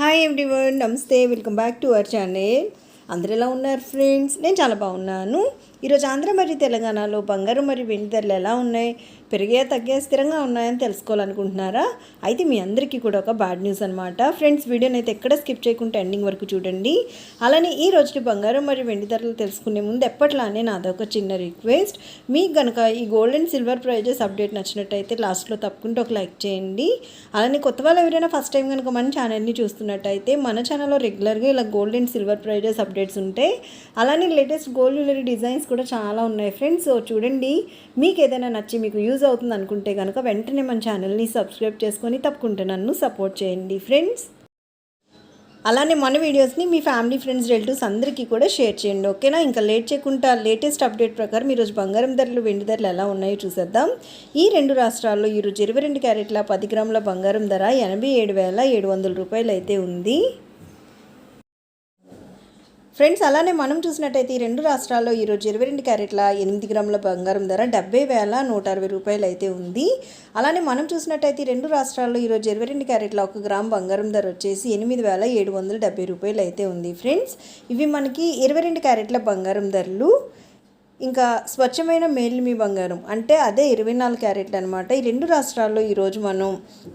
Hi everyone నమస్తే welcome back to our channel అందరు ఎలా ఉన్నారు ఫ్రెండ్స్ నేను చాలా బాగున్నాను. ఈరోజు ఆంధ్ర మరియు తెలంగాణలో బంగారం మరియు వెండి ధరలు ఎలా ఉన్నాయి? పెరిగే తగ్గే స్థిరంగా ఉన్నాయని తెలుసుకోవాలనుకుంటున్నారా? అయితే మీ అందరికీ కూడా ఒక బ్యాడ్ న్యూస్ అనమాట ఫ్రెండ్స్ వీడియోని అయితే ఎక్కడ స్కిప్ చేయకుండా ఎండింగ్ వరకు చూడండి. అలానే ఈ రోజు బంగారం మరియు వెండి ధరలు తెలుసుకునే ముందు ఎప్పట్లానే నాదొక చిన్న రిక్వెస్ట్. మీకు కనుక ఈ gold and silver prices update నచ్చినట్టయితే లాస్ట్లో తప్పకుండా ఒక లైక్ చేయండి. అలానే కొత్త వాళ్ళు ఎవరైనా ఫస్ట్ టైం కనుక మన ఛానల్ని చూస్తున్నట్టయితే మన ఛానల్లో రెగ్యులర్గా ఇలా gold and silver prices updates ఉంటాయి. అలానే లేటెస్ట్ గోల్డ్ జ్యువెలరీ డిజైన్స్ కూడా చాలా ఉన్నాయి ఫ్రెండ్స్. చూడండి మీకు ఏదైనా నచ్చి మీకు యూజ్ అవుతుంది అనుకుంటే కనుక వెంటనే మన ఛానల్ని సబ్స్క్రైబ్ చేసుకొని తప్పకుండా నన్ను సపోర్ట్ చేయండి ఫ్రెండ్స్. అలానే మన వీడియోస్ని మీ ఫ్యామిలీ ఫ్రెండ్స్ రిలేటివ్స్ అందరికీ కూడా షేర్ చేయండి ఓకేనా? ఇంకా లేట్ చేయకుండా లేటెస్ట్ అప్డేట్ ప్రకారం ఈరోజు బంగారం ధరలు వెండి ధరలు ఎలా ఉన్నాయో చూసేద్దాం. ఈ రెండు రాష్ట్రాల్లో ఈరోజు ఇరవై రెండు క్యారెట్ల పది గ్రాముల బంగారం ధర ఎనభై ఏడు వేల ఏడు వందల రూపాయలు అయితే ఉంది. ఫ్రెండ్స్ అలానే మనం చూసినట్టయితే ఈ రెండు రాష్ట్రాల్లో ఈరోజు ఇరవై రెండు క్యారెట్ల ఎనిమిది గ్రాముల బంగారం ధర డెబ్బై వేల నూట అరవై రూపాయలు అయితే ఉంది. అలానే మనం చూసినట్టయితే ఈ రెండు రాష్ట్రాల్లో ఈరోజు ఇరవై రెండు క్యారెట్ల ఒక గ్రామ్ బంగారం ధర వచ్చేసి ఎనిమిది వేల ఏడు వందల డెబ్బై రూపాయలు అయితే ఉంది. ఫ్రెండ్స్ ఇవి మనకి ఇరవై రెండు క్యారెట్ల బంగారం ధరలు. ఇంకా స్వచ్ఛమైన మేలిమి బంగారం. అంటే అదే ఇరవై నాలుగు క్యారెట్లు అనమాట ఈ రెండు రాష్ట్రాల్లో ఈరోజు మనం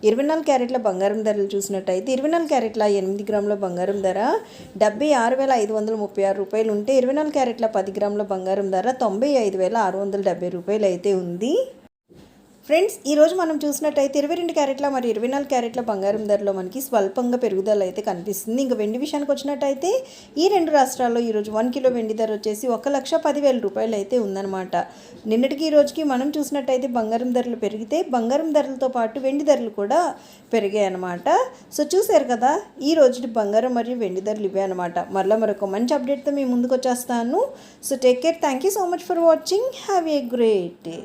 ఇరవై నాలుగు క్యారెట్ల బంగారం ధరలు చూసినట్టయితే ఇరవై నాలుగు క్యారెట్ల ఎనిమిది గ్రాముల బంగారం ధర డెబ్బై ఆరు వేల ఐదు వందల ముప్పై ఆరు రూపాయలు ఉంటే ఇరవై నాలుగు క్యారెట్ల పది గ్రాముల బంగారం ధర తొంభై ఐదు వేల ఆరు వందల డెబ్బై రూపాయలు అయితే ఉంది. ఫ్రెండ్స్ ఈరోజు మనం చూసినట్టయితే ఇరవై రెండు క్యారెట్ల మరియు ఇరవై నాలుగు క్యారెట్ల బంగారం ధరలో మనకి స్వల్పంగా పెరుగుదల అయితే కనిపిస్తుంది. ఇంకా వెండి విషయానికి వచ్చినట్టయితే ఈ రెండు రాష్ట్రాల్లో ఈరోజు వన్ కిలో వెండి ధర వచ్చేసి ఒక లక్ష పదివేల రూపాయలు అయితే ఉందన్నమాట. నిన్నటికి ఈ రోజుకి మనం చూసినట్టయితే బంగారం ధరలు పెరిగితే బంగారం ధరలతో పాటు వెండి ధరలు కూడా పెరిగాయి అనమాట సో చూసారు కదా ఈ రోజు బంగారం మరియు వెండి ధరలు ఇవే అనమాట మరలా మరొక మంచి అప్డేట్తో మేము ముందుకు వచ్చేస్తాను. So take care thank you so much for watching have a great day